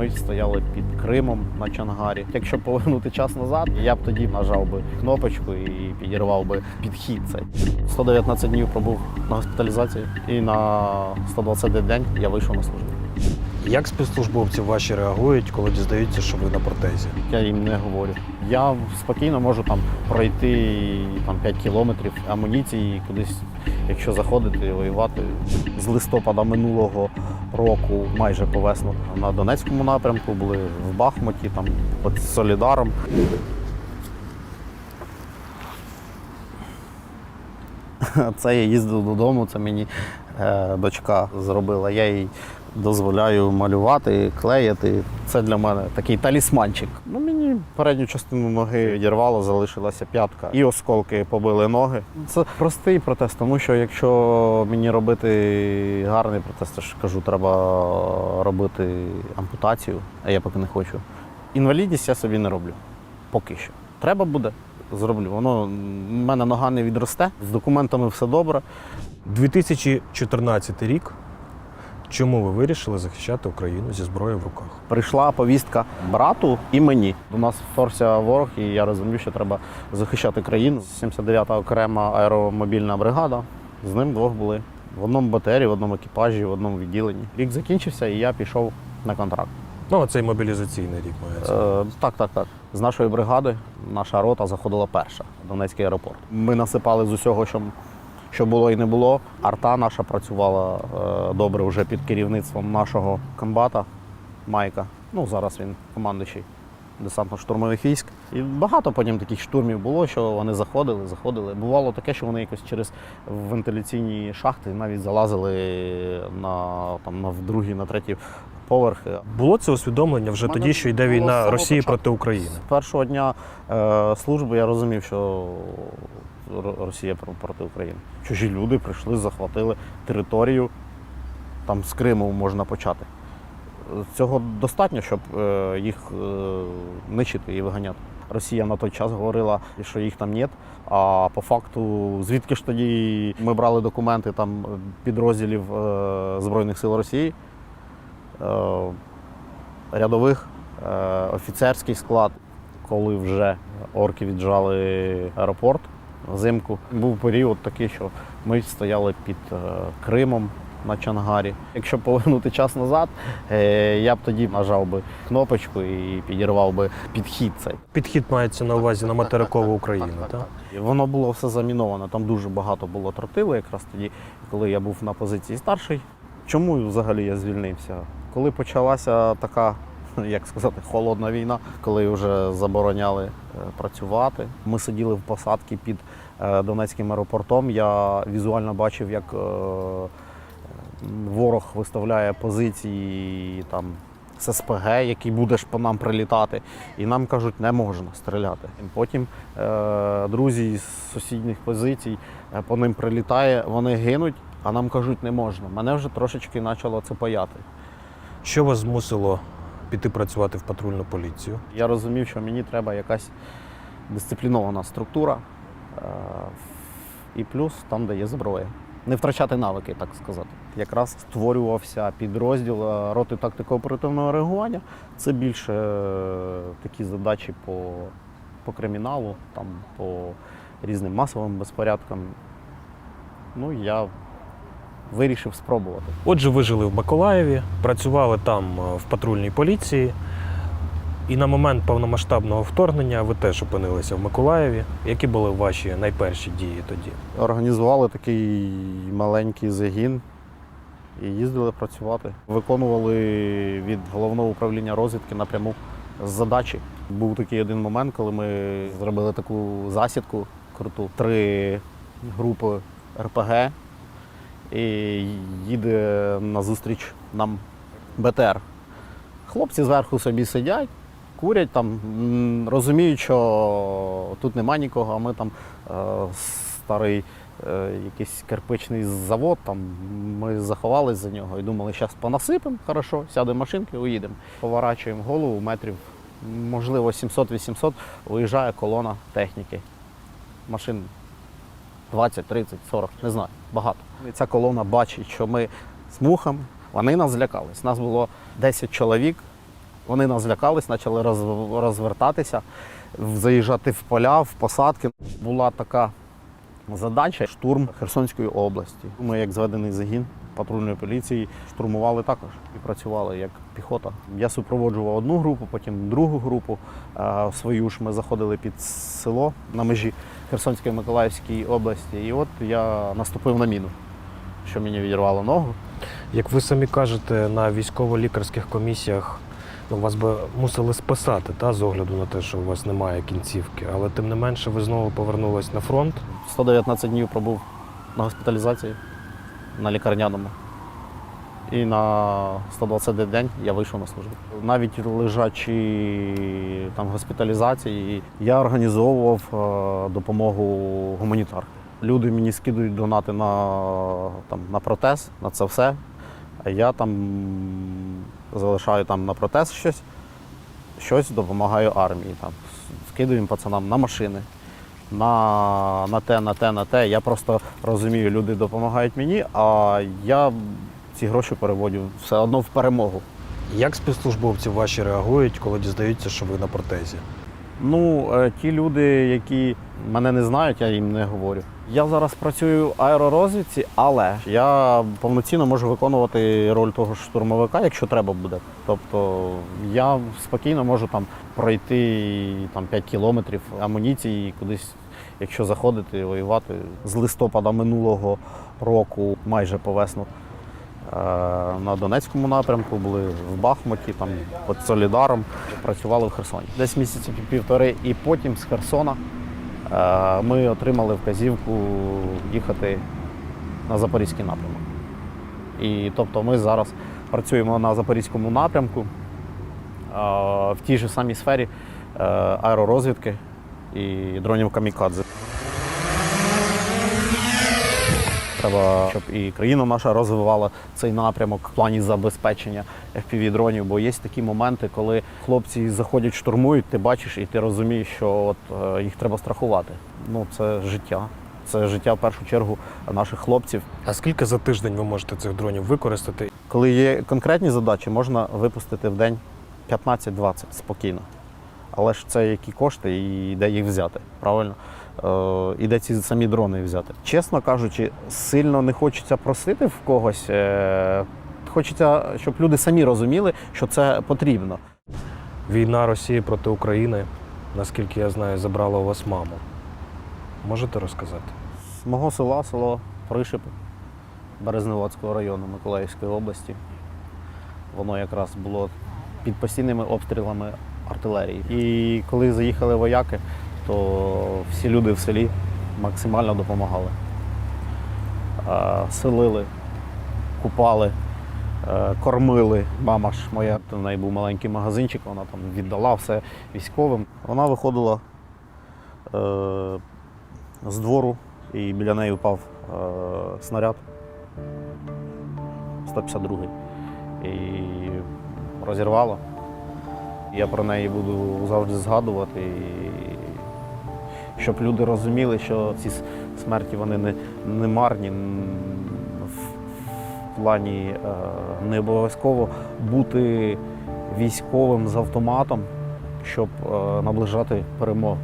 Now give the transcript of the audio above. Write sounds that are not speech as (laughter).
Ми стояли під Кримом на Чангарі. Якщо повернути час назад, я б тоді нажав би кнопочку і підірвав би підхід цей. 119 днів пробув на госпіталізації, і на 120 день я вийшов на службу. Як спецслужбовці ваші реагують, коли дізнаються, що ви на протезі? Я їм не говорю. Я спокійно можу там пройти там 5 кілометрів амуніції кудись, якщо заходити, воювати. З листопада минулого року, майже по весну, на Донецькому напрямку були в Бахмуті, там під Солідаром. (laughs) Це я їздив додому, це мені е, дочка зробила. Я їй дозволяю малювати, клеїти. Це для мене такий талісманчик. Ну, передню частину ноги відірвало, залишилася п'ятка. І осколки побили ноги. Це простий протез, тому що якщо мені робити гарний протез, то ж кажу, треба робити ампутацію, а я поки не хочу. Інвалідність я собі не роблю. Поки що. Треба буде. Зроблю. Воно в мене нога не відросте, з документами все добре. 2014 рік. Чому ви вирішили захищати Україну зі зброєю в руках? Прийшла повістка брату і мені. До нас вторгся ворог, і я розумів, що треба захищати країну. 79-та окрема аеромобільна бригада. З ним двох були в одному БТРі, в одному екіпажі, в одному відділенні. Рік закінчився, і я пішов на контракт. Ну, цей мобілізаційний рік мається. Е, так, так, так. З нашої бригади наша рота заходила перша в Донецький аеропорт. Ми насипали з усього, що, що було і не було. Арта наша працювала е, добре вже під керівництвом нашого комбата Майка. Ну, зараз він командуючий десантно-штурмових військ. І багато потім таких штурмів було, що вони заходили, заходили. Бувало таке, що вони якось через вентиляційні шахти навіть залазили на, там, на другий, на третій поверхи. Було це усвідомлення вже тоді, що йде війна Росії початку. проти України. З першого дня е, служби я розумів, що Росія про- проти України. Чужі люди прийшли, захватили територію. Там з Криму можна почати. Цього достатньо, щоб е, їх е, нищити і виганяти. Росія на той час говорила, що їх там нет. А по факту, звідки ж тоді ми брали документи там підрозділів е, Збройних сил Росії, рядових, офіцерський склад, коли вже орки віджали аеропорт взимку. Був період такий, що ми стояли під е, Кримом на Чангарі. Якщо повернути час назад, е, я б тоді нажав би кнопочку і підірвав би підхід цей. Підхід мається на увазі на материкову Україну. так? І Воно було все заміновано. Там дуже багато було тротили, якраз тоді, коли я був на позиції старший. Чому взагалі я звільнився? Коли почалася така, (laughs) як сказати, холодна війна, коли вже забороняли е, працювати. Ми сиділи в посадці під е, Донецьким аеропортом. Я візуально бачив, як е, ворог виставляє позиції там. СПГ, який буде по нам прилітати, і нам кажуть, не можна стріляти. Потім е, друзі з сусідніх позицій по ним прилітає, вони гинуть, а нам кажуть, не можна. Мене вже трошечки почало це паяти. Що вас змусило піти працювати в патрульну поліцію? Я розумів, що мені треба якась дисциплінована структура, е, і плюс там, де є зброя. Не втрачати навики, так сказати. Якраз створювався підрозділ е, роти тактико-оперативного реагування. Це більше е, такі задачі по, по криміналу, там, по різним масовим безпорядкам. Ну, я вирішив спробувати. Отже, ви жили в Миколаєві, працювали там е, в патрульній поліції. І на момент повномасштабного вторгнення ви теж опинилися в Миколаєві. Які були ваші найперші дії тоді? Організували такий маленький загін і їздили працювати. Виконували від головного управління розвідки напряму задачі. Був такий один момент, коли ми зробили таку засідку круту. Три групи РПГ і їде назустріч нам БТР. Хлопці зверху собі сидять, курять там, розуміють, що тут нема нікого, а ми там е, старий е, якийсь кирпичний завод, там ми заховались за нього і думали, зараз понасипемо, хорошо, сядемо машинки, уїдемо. Поворачуємо голову метрів, можливо, 700-800, виїжджає колона техніки. Машин 20, 30, 40, не знаю, багато. І ця колона бачить, що ми з мухами, вони нас злякались. Нас було 10 чоловік, Вони нас злякались, почали роз- розвертатися, заїжджати в поля, в посадки. Була така задача штурм Херсонської області. Ми, як зведений загін патрульної поліції, штурмували також і працювали як піхота. Я супроводжував одну групу, потім другу групу. Свою ж ми заходили під село на межі Херсонської Миколаївської області. І от я наступив на міну, що мені відірвало ногу. Як ви самі кажете, на військово-лікарських комісіях ну, вас би мусили списати та, з огляду на те, що у вас немає кінцівки, але тим не менше ви знову повернулись на фронт. 119 днів пробув на госпіталізації на лікарняному. І на 120 день я вийшов на службу. Навіть лежачи там госпіталізації, я організовував е, допомогу гуманітар. Люди мені скидують донати на, там, на протез, на це все. А я там залишаю там на протез щось, щось допомагаю армії. Там, скидуємо пацанам на машини на, на те, на те, на те. Я просто розумію, люди допомагають мені, а я ці гроші переводю все одно в перемогу. Як спецслужбовці ваші реагують, коли дізнаються, що ви на протезі? Ну, е, ті люди, які мене не знають, я їм не говорю. Я зараз працюю в аеророзвідці, але я повноцінно можу виконувати роль того ж штурмовика, якщо треба буде. Тобто я спокійно можу там пройти там, 5 кілометрів амуніції кудись, якщо заходити, воювати. З листопада минулого року, майже по весну, на Донецькому напрямку були в Бахмуті, там під Солідаром, працювали в Херсоні. Десь місяці півтори, і потім з Херсона е, ми отримали вказівку їхати на Запорізький напрямок. І тобто ми зараз працюємо на Запорізькому напрямку е, в тій же самій сфері е, аеророзвідки і дронів камікадзе. Треба, щоб і країна наша розвивала цей напрямок в плані забезпечення fpv дронів, бо є такі моменти, коли хлопці заходять, штурмують, ти бачиш і ти розумієш, що от, е, їх треба страхувати. Ну, це життя. Це життя в першу чергу наших хлопців. А скільки за тиждень ви можете цих дронів використати? Коли є конкретні задачі, можна випустити в день 15-20 спокійно. Але ж це які кошти і де їх взяти, правильно? Е, і де ці самі дрони взяти. Чесно кажучи, сильно не хочеться просити в когось. Е, хочеться, щоб люди самі розуміли, що це потрібно. Війна Росії проти України, наскільки я знаю, забрала у вас маму. Можете розказати? З мого села, село Пришип Березневодського району Миколаївської області. Воно якраз було під постійними обстрілами артилерії. І коли заїхали вояки, то всі люди в селі максимально допомагали. Е, Селили, купали, е, кормили. Мама ж моя, в неї був маленький магазинчик, вона там віддала все військовим. Вона виходила е, з двору, і біля неї впав снаряд 152 і розірвало. Я про неї буду завжди згадувати, щоб люди розуміли, що ці смерті вони не, не марні. В, плані е, не обов'язково бути військовим з автоматом, щоб е, наближати перемогу.